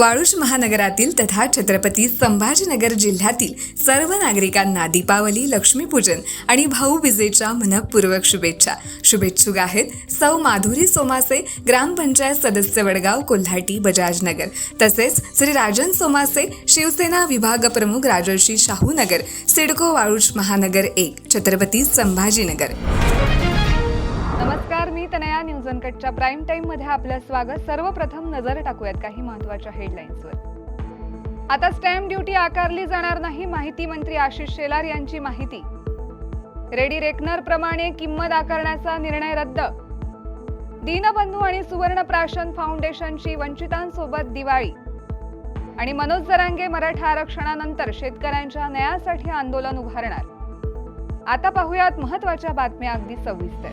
वाळूज महानगरातील तथा छत्रपती संभाजीनगर जिल्ह्यातील सर्व नागरिकांना दीपावली लक्ष्मीपूजन आणि भाऊबीजेच्या मनपूर्वक शुभेच्छा. शुभेच्छुक आहेत सौ माधुरी सोमासे ग्रामपंचायत सदस्य वडगाव कोल्हाटी बजाजनगर. तसेच श्री राजन सोमासे शिवसेना विभाग प्रमुख राजर्षी शाहूनगर सिडको वाळूज महानगर एक छत्रपती संभाजीनगर. नमस्कार. तनया न्यूज अनकटच्या प्राईम टाइममध्ये आपलं स्वागत. सर्वप्रथम नजर टाकूयात काही महत्त्वाच्या हेडलाईन्सवर आता स्टॅम्प ड्युटी आकारली जाणार नाही माहिती मंत्री आशिष शेलार यांची माहिती. रेडी रेकनर प्रमाणे किंमत आकारण्याचा निर्णय रद्द. दीनबंधू आणि सुवर्ण प्राशन फाउंडेशनची वंचितांसोबत दिवाळी. आणि मनोज जरांगे मराठा आरक्षणानंतर शेतकऱ्यांच्या न्यायासाठी आंदोलन उभारणार. आता पाहूयात महत्त्वाच्या बातम्या अगदी सविस्तर.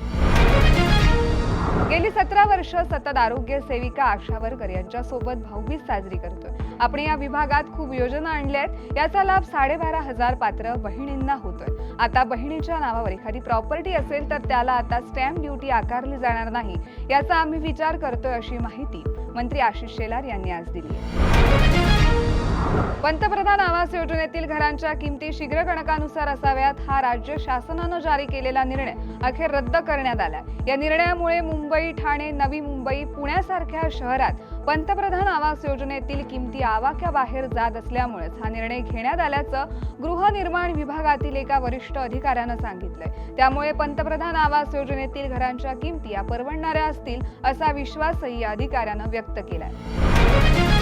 गेली सतरा वर्ष सतत आरोग्य सेविका आशा वर्कर यांच्यासोबत भाऊबीज साजरी करतोय. आपण या विभागात खूप योजना आणल्या आहेत. याचा लाभ साडेबारा हजार पात्र बहिणींना होतोय. आता बहिणीच्या नावावर एखादी प्रॉपर्टी असेल तर त्याला आता स्टॅम्प ड्युटी आकारली जाणार नाही याचा आम्ही विचार करतोय अशी माहिती मंत्री आशिष शेलार यांनी आज दिली पंतप्रधान आवास योजनेतील घरांच्या किमती शीघ्र गणकानुसार असाव्यात. हा राज्य शासनानं जारी केलेला निर्णय अखेर रद्द करण्यात आला या निर्णयामुळे मुंबई ठाणे नवी मुंबई पुण्यासारख्या शहरात पंतप्रधान आवास योजनेतील किमती आवाक्याबाहेर जात असल्यामुळेच हा निर्णय घेण्यात आल्याचं गृहनिर्माण विभागातील एका वरिष्ठ अधिकाऱ्यानं सांगितलंय. त्यामुळे पंतप्रधान आवास योजनेतील घरांच्या किमती या परवडणाऱ्या असतील असा विश्वासही या अधिकाऱ्यानं व्यक्त केलाय.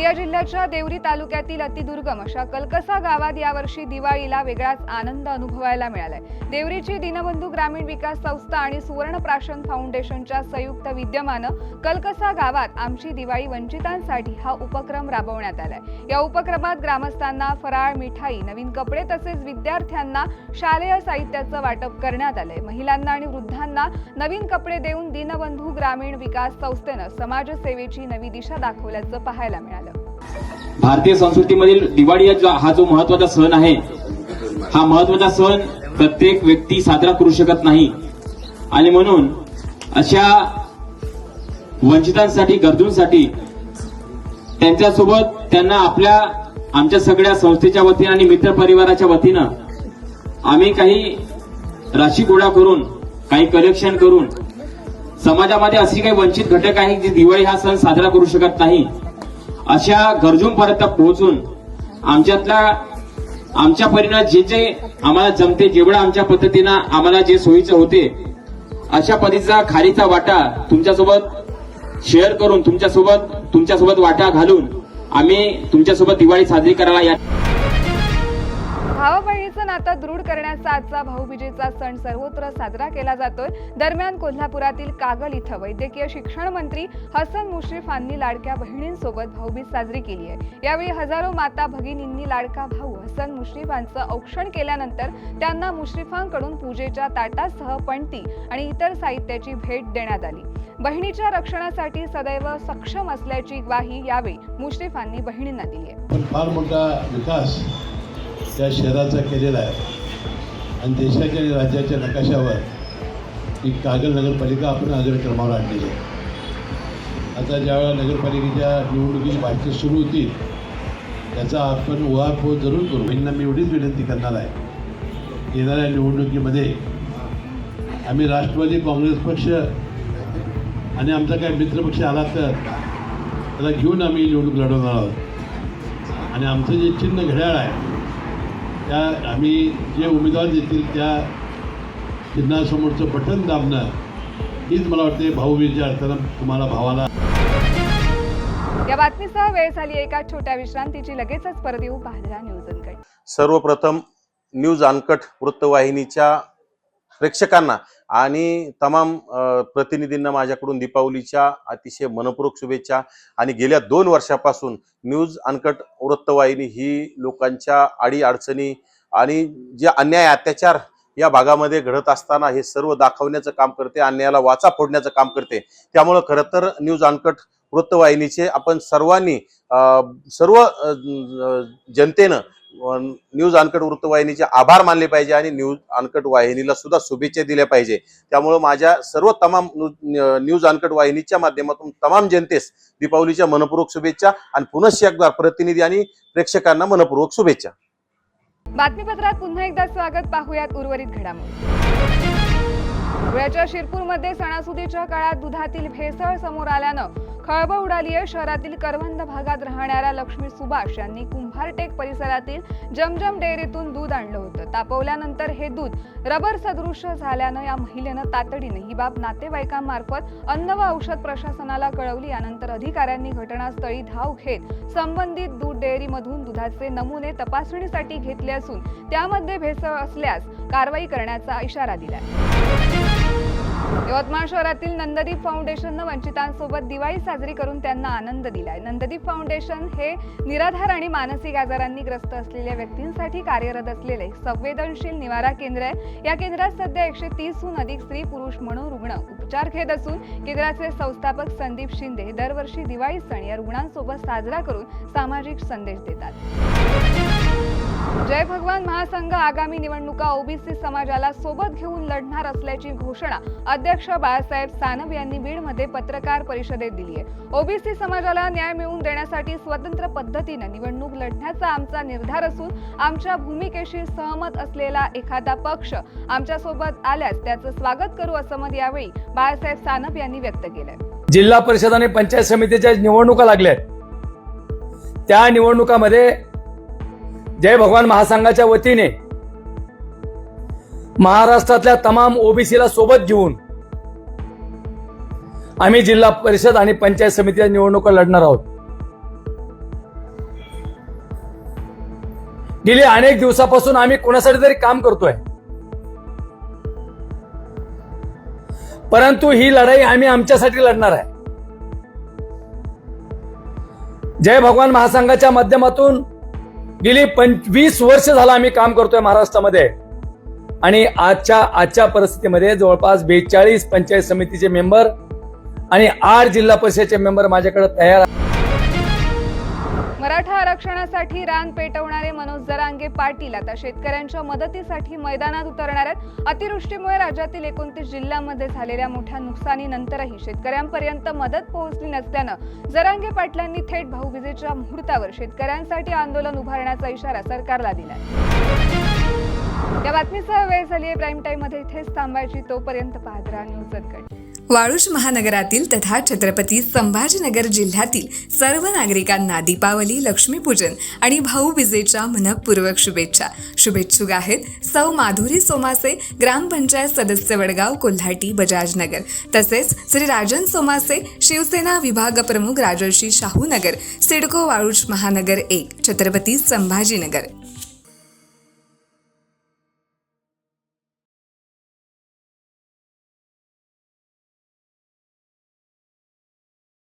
गोंदिया जिल्ह्याच्या देवरी तालुक्यातील अतिदुर्गम अशा कलकसा गावात यावर्षी दिवाळीला वेगळाच आनंद अनुभवायला मिळालाय. देवरीची दीनबंधू ग्रामीण विकास संस्था आणि सुवर्ण प्राशन फाउंडेशनच्या संयुक्त विद्यमानं कलकसा गावात आमची दिवाळी वंचितांसाठी हा उपक्रम राबवण्यात आलाय. या उपक्रमात ग्रामस्थांना फराळ मिठाई नवीन कपडे तसेच विद्यार्थ्यांना शालेय साहित्याचं वाटप करण्यात आलंय. महिलांना आणि वृद्धांना नवीन कपडे देऊन दीनबंधू ग्रामीण विकास संस्थेनं समाजसेवेची नवी दिशा दाखवल्याचं पाहायला मिळालं. भारतीय संस्कृतीमधील दिवाळी हा जो- महत्त्वाचा सण आहे हा महत्त्वाचा सण प्रत्येक व्यक्ती साजरा करू शकत नाही. आणि म्हणून अशा वंचितांसाठी गरजूंसाठी त्यांच्यासोबत त्यांना आपल्या आमच्या सगळ्या संस्थेच्या वतीनं आणि मित्र परिवाराच्या वतीनं आम्ही काही राशी गोळा करून काही कलेक्शन करून समाजामध्ये अशी काही वंचित घटक आहे जे दिवाळी हा सण साजरा करू शकत नाही. अशा गरजूंपर्यंत पोहोचून आमच्यातल्या आमच्या परीनं जे जे आम्हाला जमते जेवढं आमच्या पद्धतीनं आम्हाला जे सोयीचं होते अशा पद्धतीचा खारीचा वाटा तुमच्यासोबत शेअर करून तुमच्यासोबत तुमच्यासोबत वाटा घालून आम्ही तुमच्यासोबत दिवाळी साजरी करायला या भावा बहिणीचं नातं दृढ करण्याचा आजचा भाऊबीजेचा सण सर्वत्र साजरा केला जातोय. दरम्यान कोल्हापुरातील कागल इथं वैद्यकीय शिक्षण मंत्री हसन मुश्रीफांनी लाडक्या बहिणींसोबत भाऊबीज साजरी केली आहे. यावेळी हजारो माता भगिनींनी लाडका भाऊ हसन मुश्रीफांचं औक्षण केल्यानंतर त्यांना मुश्रीफांकडून पूजेच्या ताटासह पणती आणि इतर साहित्याची भेट देण्यात आली. बहिणीच्या रक्षणासाठी सदैव सक्षम असल्याची ग्वाही यावेळी मुश्रीफांनी बहिणींना दिली आहे. फार मोठा विकास त्या शहराचा केलेला आहे. आणि देशाच्या आणि राज्याच्या नकाशावर ही कागल नगरपालिका आपण अग्रक्रमावर आणलेली आहे. आता ज्यावेळा नगरपालिकेच्या निवडणुकीची भाषणं सुरू होतील त्याचा आपण उहापोह जरूर करू. बहिणींना मी एवढीच विनंती करणार आहे. येणाऱ्या निवडणुकीमध्ये आम्ही राष्ट्रवादी काँग्रेस पक्ष आणि आमचा काही मित्रपक्ष आला तर त्याला घेऊन आम्ही निवडणूक लढवणार आहोत. आणि आमचं जे चिन्ह घड्याळ आहे त्या आम्ही जे उमेदवार देतील त्या चिन्हासमोरचं बटन दाबणं हीच मला वाटते भाऊबीजेच्या अर्थानं तुम्हाला भावाला. या बातमीसह वेळ झाली एका छोट्या विश्रांतीची लगेचच परत येऊ पाहणाऱ्या न्यूज अनकट सर्वप्रथम न्यूज अनकट वृत्तवाहिनीच्या प्रेक्षकांना आणि तमाम प्रतिनिधींना माझ्याकडून दीपावलीच्या अतिशय मनपूर्वक शुभेच्छा आणि गेल्या दोन वर्षापासून न्यूज अनकट वृत्तवाहिनी ही लोकांच्या आडी अडचणी आणि जे अन्याय अत्याचार या भागामध्ये घडत असताना हे सर्व दाखवण्याचं काम करते अन्यायाला वाचा फोडण्याचं काम करते. त्यामुळं खरं तर न्यूज अनकट वृत्तवाहिनीचे आपण सर्वांनी सर्व जनतेनं न्यूज अनकट वृत्तवाहिनीचे आभार मानले पाहिजे आणि न्यूज अनकट वाहिनीला सुद्धा शुभेच्छा दिल्या पाहिजे. त्यामुळं माझ्या सर्व तमाम न्यूज अनकट वाहिनीच्या माध्यमातून तमाम जनतेस दीपावलीच्या मनपूर्वक शुभेच्छा आणि पुनश्च एकदा प्रतिनिधी आणि प्रेक्षकांना मनपूर्वक शुभेच्छा. बातमीपत्रात पुन्हा एकदा स्वागत पाहूयात उर्वरित घडामोडी. धुळ्याच्या शिरपूरमध्ये सणासुदीच्या काळात दुधातील भेसळ समोर आल्यानं खळबळ उडाली आहे. शहरातील करवंद भागात राहणाऱ्या लक्ष्मी सुभाष यांनी कुंभारटेक परिसरातील जमजम डेअरीतून दूध आणलं होतं. तापवल्यानंतर हे दूध रबर सदृश्य झाल्यानं या महिलेनं तातडीने ही बाब नातेवाईकांमार्फत अन्न व औषध प्रशासनाला कळवली. यानंतर अधिकाऱ्यांनी घटनास्थळी धाव घेत संबंधित दूध डेअरीमधून दुधाचे नमुने तपासणीसाठी घेतले असून त्यामध्ये भेसळ असल्यास कारवाई करण्याचा इशारा दिलाय. यवतमाळ शहरातील नंददीप फाउंडेशननं वंचितांसोबत दिवाळी साजरी करून त्यांना आनंद दिलाय. नंददीप फाउंडेशन हे निराधार आणि मानसिक आजारांनी ग्रस्त असलेल्या व्यक्तींसाठी कार्यरत असलेले संवेदनशील निवारा केंद्र आहे. या केंद्रात सध्या एकशे तीसहून अधिक स्त्री पुरुष मनोरुग्ण उपचार घेत असून केंद्राचे संस्थापक संदीप शिंदे हे दरवर्षी दिवाळी सण या रुग्णांसोबत साजरा करून सामाजिक संदेश देतात. जय भगवान महासंघ आगामी निवडणुका ओबीसी समाजाला सोबत घेऊन लढणार असल्याची घोषणा अध्यक्ष बाळासाहेब सानप यांनी बीडमध्ये पत्रकार परिषदेत दिली आहे. ओबीसी समाजाला न्याय मिळवून देण्यासाठी स्वतंत्र पद्धतीनं निवडणूक लढण्याचा आमचा निर्धार असून आमच्या भूमिकेशी सहमत असलेला एखादा पक्ष आमच्यासोबत आल्यास त्याचं स्वागत करू असं मत यावेळी बाळासाहेब सानप यांनी व्यक्त केलंय. जिल्हा परिषद आणि पंचायत समितीच्या निवडणुका लागल्या त्या निवडणुकामध्ये जय भगवान महासंघाच्या वतीने महाराष्ट्रातल्या तमाम ओबीसीला सोबत घेऊन आम्ही जिल्हा परिषद आणि पंचायत समितीच्या निवडणुका लढणार आहोत. गेली अनेक दिवसापासून आम्ही कोणासाठी तरी काम करतोय. परंतु ही लढाई आम्ही आमच्यासाठी लढणार आहे. जय भगवान महासंघाच्या माध्यमातून गेली पंचवीस वर्ष झालं आम्ही काम करतोय महाराष्ट्रामध्ये आणि आजच्या आजच्या परिस्थितीमध्ये जवळपास बेचाळीस पंचायत समितीचे मेंबर आणि आठ जिल्हा परिषदेचे मेंबर माझ्याकडे तयार आहेत. मराठा आरक्षणासाठी रान पेटवणारे मनोज जरांगे पाटील आता शेतकऱ्यांच्या मदतीसाठी मैदानात उतरणार आहेत. अतिवृष्टीमुळे राज्यातील एकोणतीस जिल्ह्यांमध्ये झालेल्या मोठ्या नुकसानीनंतरही शेतकऱ्यांपर्यंत मदत पोहोचली नसल्यानं जरांगे पाटलांनी थेट भाऊबीजेच्या मुहूर्तावर शेतकऱ्यांसाठी आंदोलन उभारण्याचा इशारा सरकारला दिला या बातमीसह वेळ झाली आहे प्राईम टाईममध्ये इथेच थांबायची. तोपर्यंत पाहत राहा न्यूज वाळूज महानगरातील तथा छत्रपती संभाजीनगर जिल्ह्यातील सर्व नागरिकांना दीपावली लक्ष्मीपूजन आणि भाऊबीजेच्या मनपूर्वक शुभेच्छा. शुभेच्छुक आहेत सौ माधुरी सोमासे ग्रामपंचायत सदस्य वडगाव कोल्हाटी बजाजनगर तसेच श्री राजन सोमासे शिवसेना विभाग प्रमुख राजर्षी शाहूनगर सिडको वाळूज महानगर एक छत्रपती संभाजीनगर.